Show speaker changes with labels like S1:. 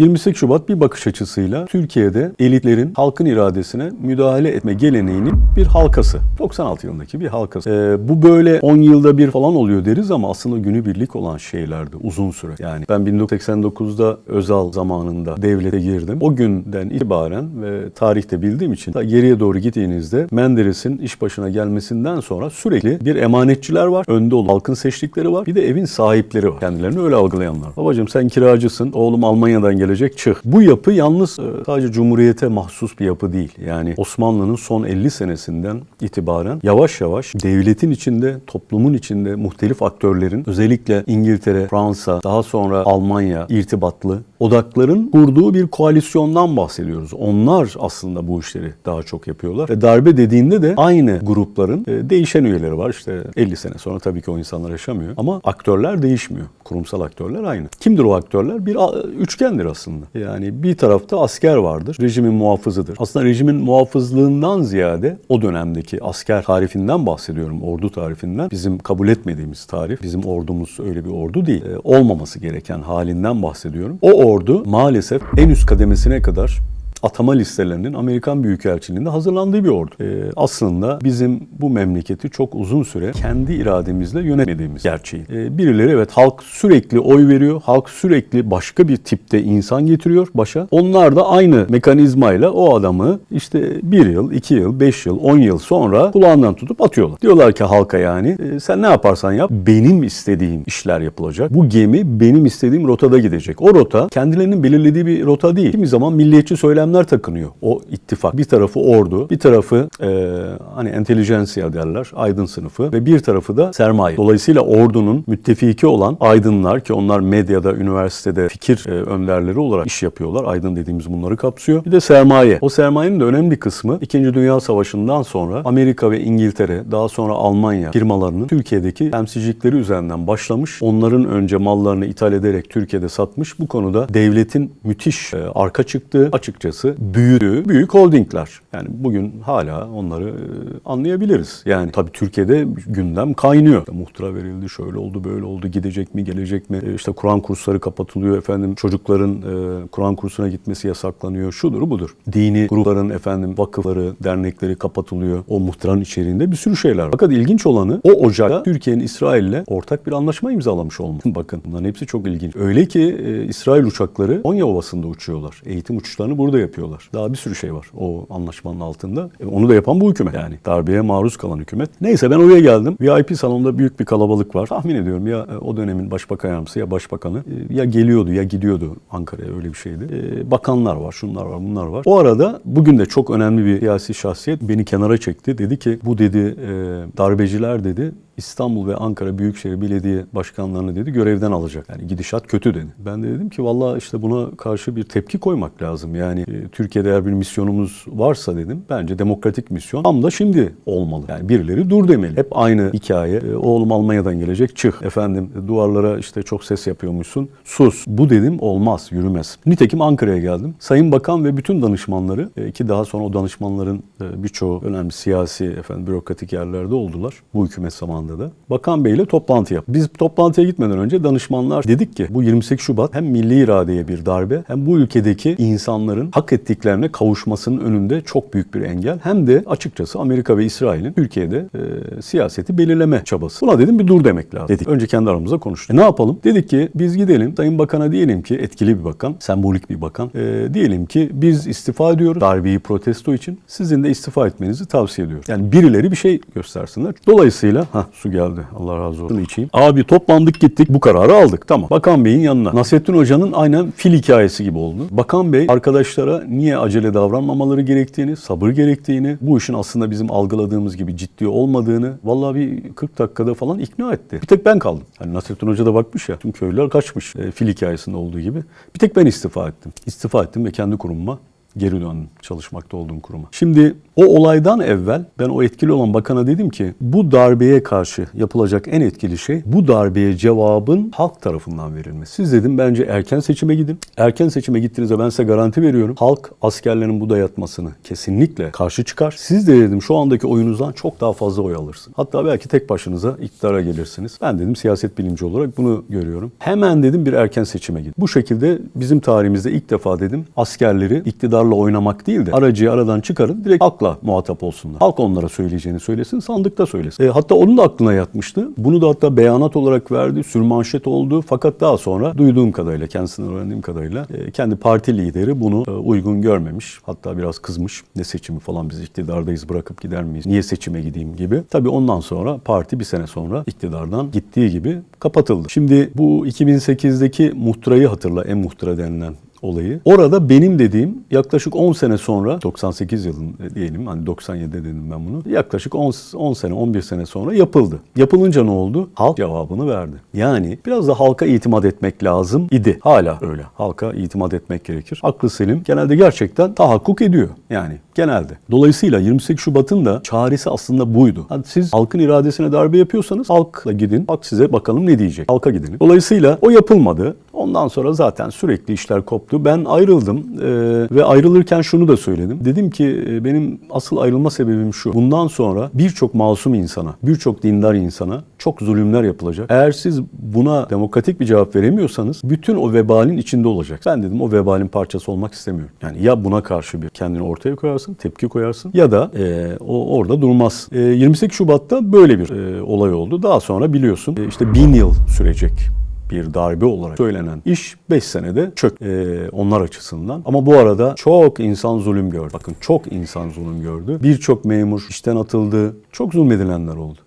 S1: 28 Şubat bir bakış açısıyla Türkiye'de elitlerin halkın iradesine müdahale etme geleneğinin bir halkası. 96 yılındaki bir halkası. Ee, bu böyle 10 yılda bir falan oluyor deriz ama aslında günübirlik olan şeylerdi uzun süre. Yani ben 1989'da Özal zamanında devlete girdim. O günden itibaren ve tarihte bildiğim için geriye doğru gittiğinizde Menderes'in iş başına gelmesinden sonra sürekli bir emanetçiler var. Önde olan halkın seçtikleri var. Bir de evin sahipleri var. Kendilerini öyle algılayanlar. Babacığım sen kiracısın. Oğlum Almanya'dan gelecek çık. Bu yapı yalnız e, sadece Cumhuriyete mahsus bir yapı değil. Yani Osmanlı'nın son 50 senesinden itibaren yavaş yavaş devletin içinde, toplumun içinde muhtelif aktörlerin özellikle İngiltere, Fransa, daha sonra Almanya irtibatlı odakların kurduğu bir koalisyondan bahsediyoruz. Onlar aslında bu işleri daha çok yapıyorlar. Ve darbe dediğinde de aynı grupların e, değişen üyeleri var. İşte 50 sene sonra tabii ki o insanlar yaşamıyor. Ama aktörler değişmiyor. Kurumsal aktörler aynı. Kimdir o aktörler? Bir üçgendir aslında. Yani bir tarafta asker vardır. Rejimin muhafızıdır. Aslında rejimin muhafızlığından ziyade o dönemdeki asker tarifinden bahsediyorum. Ordu tarifinden. Bizim kabul etmediğimiz tarif. Bizim ordumuz öyle bir ordu değil. E, olmaması gereken halinden bahsediyorum. O ordu maalesef en üst kademesine kadar atama listelerinin Amerikan Büyükelçiliğinde hazırlandığı bir ordu. Ee, aslında bizim bu memleketi çok uzun süre kendi irademizle yönetmediğimiz gerçeği. Ee, birileri evet halk sürekli oy veriyor. Halk sürekli başka bir tipte insan getiriyor başa. Onlar da aynı mekanizmayla o adamı işte bir yıl, iki yıl, beş yıl, on yıl sonra kulağından tutup atıyorlar. Diyorlar ki halka yani "E, sen ne yaparsan yap benim istediğim işler yapılacak. Bu gemi benim istediğim rotada gidecek. O rota kendilerinin belirlediği bir rota değil. Kimi zaman milliyetçi söylemler takınıyor. O ittifak. Bir tarafı ordu, bir tarafı e, hani entelijensiya derler, aydın sınıfı ve bir tarafı da sermaye. Dolayısıyla ordunun müttefiki olan aydınlar ki onlar medyada, üniversitede fikir e, önderleri olarak iş yapıyorlar. Aydın dediğimiz bunları kapsıyor. Bir de sermaye. O sermayenin de önemli bir kısmı 2. Dünya Savaşı'ndan sonra Amerika ve İngiltere, daha sonra Almanya firmalarının Türkiye'deki temsilcilikleri üzerinden başlamış. Onların önce mallarını ithal ederek Türkiye'de satmış. Bu konuda devletin müthiş e, arka çıktığı açıkçası büyüdüğü büyük holdingler. Yani bugün hala onları e, anlayabiliriz. Yani tabii Türkiye'de gündem kaynıyor. İşte muhtıra verildi, şöyle oldu, böyle oldu, gidecek mi, gelecek mi? E, İşte Kur'an kursları kapatılıyor efendim. Çocukların e, Kur'an kursuna gitmesi yasaklanıyor. Şudur budur. Dini grupların efendim vakıfları, dernekleri kapatılıyor. O muhtıranın içeriğinde bir sürü şeyler var. Fakat ilginç olanı o Ocak'ta Türkiye'nin İsrail'le ortak bir anlaşma imzalamış olması. Bakın bunların hepsi çok ilginç. Öyle ki İsrail uçakları Konya Ovası'nda uçuyorlar. Eğitim uçuşlarını burada yapıyorlar. Daha bir sürü şey var o anlaşmanın altında. E, onu da yapan bu hükümet yani. Darbeye maruz kalan hükümet. Neyse ben oraya geldim. VIP salonunda büyük bir kalabalık var. Tahmin ediyorum ya e, o dönemin başbakan yardımcısı ya başbakanı e, ya geliyordu ya gidiyordu Ankara'ya öyle bir şeydi. E, bakanlar var, şunlar var, bunlar var. O arada bugün de çok önemli bir siyasi şahsiyet beni kenara çekti. Dedi ki bu dedi e, darbeciler dedi İstanbul ve Ankara Büyükşehir Belediye Başkanlarını dedi görevden alacak. Yani gidişat kötü dedi. Ben de dedim ki valla işte buna karşı bir tepki koymak lazım. Yani e, Türkiye'de eğer bir misyonumuz varsa dedim bence demokratik misyon tam da şimdi olmalı. Yani birileri dur demeli. Hep aynı hikaye. E, oğlum Almanya'dan gelecek çık. Efendim duvarlara işte çok ses yapıyormuşsun. Sus. Bu dedim olmaz, yürümez. Nitekim Ankara'ya geldim. Sayın Bakan ve bütün danışmanları e, ki daha sonra o danışmanların e, birçoğu önemli siyasi efendim bürokratik yerlerde oldular. Bu hükümet zamanında da. Bakan Bey ile toplantı yaptık. Biz toplantıya gitmeden önce danışmanlar dedik ki bu 28 Şubat hem milli iradeye bir darbe hem bu ülkedeki insanların hak ettiklerine kavuşmasının önünde çok büyük bir engel. Hem de açıkçası Amerika ve İsrail'in Türkiye'de e, siyaseti belirleme çabası. Buna dedim bir dur demek lazım dedik. Önce kendi aramızda konuştuk. E, ne yapalım? Dedik ki biz gidelim Sayın Bakan'a diyelim ki etkili bir bakan, sembolik bir bakan. E, diyelim ki biz istifa ediyoruz darbeyi protesto için. Sizin de istifa etmenizi tavsiye ediyoruz. Yani birileri bir şey göstersinler. Dolayısıyla ha su geldi. Allah razı olsun. İçeyim. Abi toplandık gittik bu kararı aldık. Tamam. Bakan Bey'in yanına. Nasrettin Hoca'nın aynen fil hikayesi gibi oldu. Bakan Bey arkadaşlara niye acele davranmamaları gerektiğini, sabır gerektiğini, bu işin aslında bizim algıladığımız gibi ciddi olmadığını vallahi bir 40 dakikada falan ikna etti. Bir tek ben kaldım. Hani Nasrettin Hoca da bakmış ya. Tüm köylüler kaçmış. E, fil hikayesinde olduğu gibi. Bir tek ben istifa ettim. İstifa ettim ve kendi kurumuma geri döndüm çalışmakta olduğum kuruma. Şimdi o olaydan evvel ben o etkili olan bakana dedim ki bu darbeye karşı yapılacak en etkili şey bu darbeye cevabın halk tarafından verilmesi. Siz dedim bence erken seçime gidin. Erken seçime gittiğinizde ben size garanti veriyorum. Halk askerlerin bu dayatmasını kesinlikle karşı çıkar. Siz de dedim şu andaki oyunuzdan çok daha fazla oy alırsın. Hatta belki tek başınıza iktidara gelirsiniz. Ben dedim siyaset bilimci olarak bunu görüyorum. Hemen dedim bir erken seçime gidin. Bu şekilde bizim tarihimizde ilk defa dedim askerleri iktidarla oynamak değil de aracıyı aradan çıkarın direkt halkla muhatap olsunlar. Halk onlara söyleyeceğini söylesin sandıkta söylesin. E, hatta onun da aklına yatmıştı. Bunu da hatta beyanat olarak verdi. Sürmanşet oldu. Fakat daha sonra duyduğum kadarıyla kendisinden öğrendiğim kadarıyla e, kendi parti lideri bunu e, uygun görmemiş. Hatta biraz kızmış. Ne seçimi falan biz iktidardayız bırakıp gider miyiz? Niye seçime gideyim gibi. Tabii ondan sonra parti bir sene sonra iktidardan gittiği gibi kapatıldı. Şimdi bu 2008'deki muhtırayı hatırla. En muhtıra denilen olayı. Orada benim dediğim yaklaşık 10 sene sonra 98 yılın diyelim hani 97'de dedim ben bunu. Yaklaşık 10, 10 sene 11 sene sonra yapıldı. Yapılınca ne oldu? Halk cevabını verdi. Yani biraz da halka itimat etmek lazım idi. Hala öyle. Halka itimat etmek gerekir. Aklı selim genelde gerçekten tahakkuk ediyor. Yani genelde. Dolayısıyla 28 Şubat'ın da çaresi aslında buydu. Hadi siz halkın iradesine darbe yapıyorsanız halkla gidin. Halk size bakalım ne diyecek. Halka gidin. Dolayısıyla o yapılmadı. Ondan sonra zaten sürekli işler koptu. Ben ayrıldım e, ve ayrılırken şunu da söyledim. Dedim ki e, benim asıl ayrılma sebebim şu. Bundan sonra birçok masum insana, birçok dindar insana çok zulümler yapılacak. Eğer siz buna demokratik bir cevap veremiyorsanız bütün o vebalin içinde olacak. Ben dedim o vebalin parçası olmak istemiyorum. Yani ya buna karşı bir kendini ortaya koyarsın, tepki koyarsın ya da e, o orada durmaz. E, 28 Şubat'ta böyle bir e, olay oldu. Daha sonra biliyorsun e, işte bin yıl sürecek bir darbe olarak söylenen iş 5 senede çök e, onlar açısından. Ama bu arada çok insan zulüm gördü. Bakın çok insan zulüm gördü. Birçok memur işten atıldı. Çok zulmedilenler oldu.